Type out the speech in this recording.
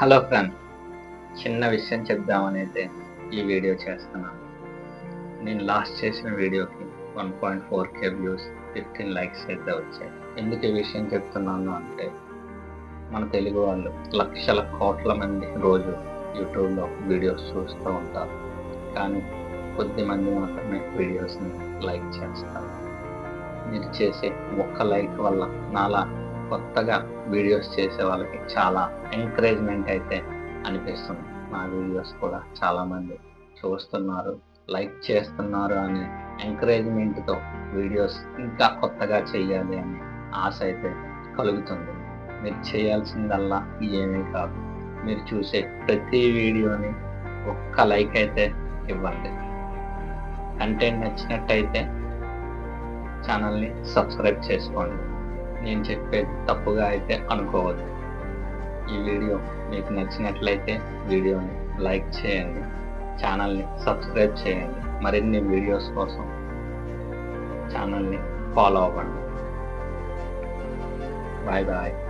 Hello friend చిన్న విషయం చెప్దామని అయితే ఈ వీడియో చేస్తున్నాను. నేను లాస్ట్ చేసిన వీడియోకి one point four K views fifteen likes అయితే వచ్చాయి. ఎందుకు ఈ విషయం చెప్తున్నాను అంటే మన తెలుగు వాళ్ళు లక్షల కోట్ల మంది రోజు యూట్యూబ్లో వీడియోస్ చూస్తూ ఉంటారు. కానీ కొద్ది మంది మాత్రమే వీడియోస్ని లైక్ చేస్తారు. మీరు చేసే ఒక్క లైక్ వల్ల నాలా కొత్తగా వీడియోస్ చేసే వాళ్ళకి చాలా ఎంకరేజ్మెంట్ అయితే అనిపిస్తుంది. నా వీడియోస్ కూడా చాలామంది చూస్తున్నారు లైక్ చేస్తున్నారు అనే ఎంకరేజ్మెంట్తో వీడియోస్ ఇంకా కొత్తగా చేయాలి అనే ఆశ అయితే కలుగుతుంది. మీరు చేయాల్సిందల్లా ఏమీ కాదు. మీరు చూసే ప్రతి వీడియోని ఒక్క లైక్ అయితే ఇవ్వండి. కంటెంట్ నచ్చినట్టయితే ఛానల్ని సబ్స్క్రైబ్ చేసుకోండి. నేను చెప్పేది తప్పుగా అయితే అనుకోవద్దు. ఈ వీడియో మీకు నచ్చినట్లయితే వీడియోని లైక్ చేయండి ఛానల్ని సబ్స్క్రైబ్ చేయండి మరిన్ని వీడియోస్ కోసం ఛానల్ని ఫాలో అవ్వండి. Bye bye.